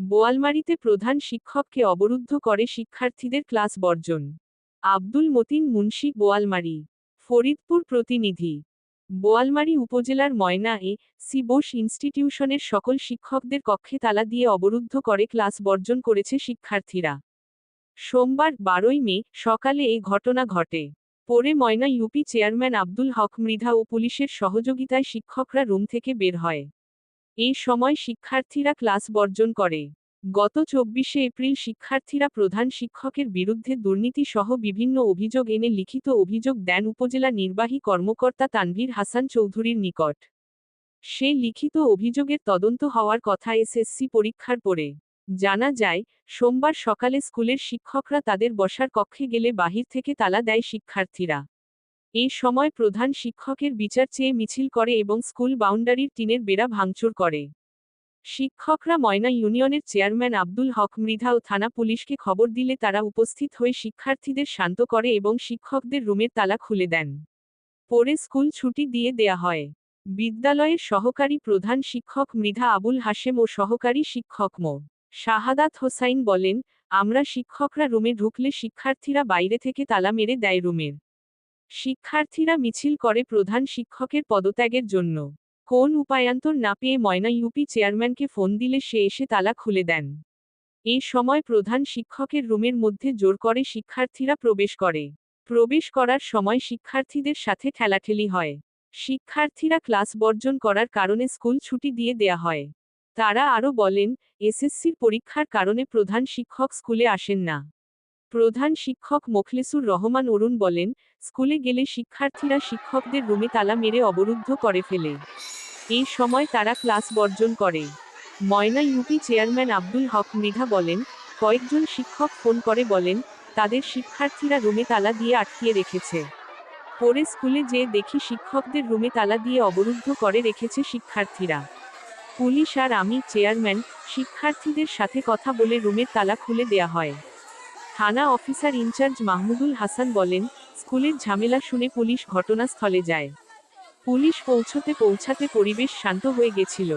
বোয়ালমারীতে প্রধান শিক্ষককে অবরুদ্ধ করে শিক্ষার্থীদের ক্লাস বর্জন। আব্দুল মতিন মুন্সি, বোয়ালমারী। ফরিদপুর প্রতিনিধি। বোয়ালমারী উপজেলার ময়না এ সি বোস ইনস্টিটিউশনের সকল শিক্ষকদের কক্ষে তালা দিয়ে অবরুদ্ধ করে ক্লাস বর্জন করেছে শিক্ষার্থীরা। সোমবার, বারোই মে, সকালে এই ঘটনা ঘটে। পরে ময়না ইউপি চেয়ারম্যান আব্দুল হক মৃধা ও পুলিশের সহযোগিতায় শিক্ষকরা রুম থেকে বের হয়। এই সময় শিক্ষার্থীরা ক্লাস বর্জন করে। গত চব্বিশে এপ্রিল শিক্ষার্থীরা প্রধান শিক্ষকের বিরুদ্ধে দুর্নীতি সহ বিভিন্ন অভিযোগ এনে লিখিত অভিযোগ দেন উপজেলা নির্বাহী কর্মকর্তা তানভীর হাসান চৌধুরীর নিকট। সে লিখিত অভিযোগের তদন্ত হওয়ার কথা এসএসসি পরীক্ষার পরে। জানা যায়, সোমবার সকালে স্কুলের শিক্ষকরা তাদের বসার কক্ষে গেলে বাহির থেকে তালা দেয় শিক্ষার্থীরা। এই সময় প্রধান শিক্ষকের বিচার চেয়ে মিছিল করে এবং স্কুল বাউন্ডারির টিনের বেড়া ভাঙচুর করে। শিক্ষকরা ময়না ইউনিয়নের চেয়ারম্যান আব্দুল হক মৃধা ও থানা পুলিশকে খবর দিলে তারা উপস্থিত হয়ে শিক্ষার্থীদের শান্ত করে এবং শিক্ষকদের রুমের তালা খুলে দেন। পরে স্কুল ছুটি দিয়ে দেয়া হয়। বিদ্যালয়ের সহকারী প্রধান শিক্ষক মৃধা আবুল হাশেম ও সহকারী শিক্ষক মো. শাহাদাত হোসাইন বলেন, আমরা শিক্ষকরা রুমে ঢুকলে শিক্ষার্থীরা বাইরে থেকে তালা মেরে দেয় রুমের। শিক্ষার্থীরা মিছিল করে প্রধান শিক্ষকের পদত্যাগের জন্য। কোন উপায়ান্তর না পেয়ে ময়না ইউপি চেয়ারম্যানকে ফোন দিলে সে এসে তালা খুলে দেন। এই সময় প্রধান শিক্ষকের রুমের মধ্যে জোর করে শিক্ষার্থীরা প্রবেশ করে। প্রবেশ করার সময় শিক্ষার্থীদের সাথে ঠেলাঠেলি হয়। শিক্ষার্থীরা ক্লাস বর্জন করার কারণে স্কুল ছুটি দিয়ে দেয়া হয়। তারা আরও বলেন, এসএসসির পরীক্ষার কারণে প্রধান শিক্ষক স্কুলে আসেন না। প্রধান শিক্ষক মোখলেসুর রহমান অরুণ বলেন, স্কুলে গেলে শিক্ষার্থীরা শিক্ষকদের রুমে তালা মেরে অবরুদ্ধ করে ফেলে। এই সময় তারা ক্লাস বর্জন করে। ময়না ইউপি চেয়ারম্যান আব্দুল হক মৃধা বলেন, কয়েকজন শিক্ষক ফোন করে বলেন, তাদের শিক্ষার্থীরা রুমে তালা দিয়ে আটকিয়ে রেখেছে। পরে স্কুলে যেয়ে দেখি শিক্ষকদের রুমে তালা দিয়ে অবরুদ্ধ করে রেখেছে শিক্ষার্থীরা। পুলিশ আর আমি চেয়ারম্যান, শিক্ষার্থীদের সাথে কথা বলে রুমের তালা খুলে দেয়া হয়। থানা অফিসার ইনচার্জ মাহমুদুল হাসান বলেন, স্কুলের ঝামেলা শুনে পুলিশ ঘটনাস্থলে যায়। পুলিশ পৌঁছতে পৌঁছাতে পরিবেশ শান্ত হয়ে গেছিল।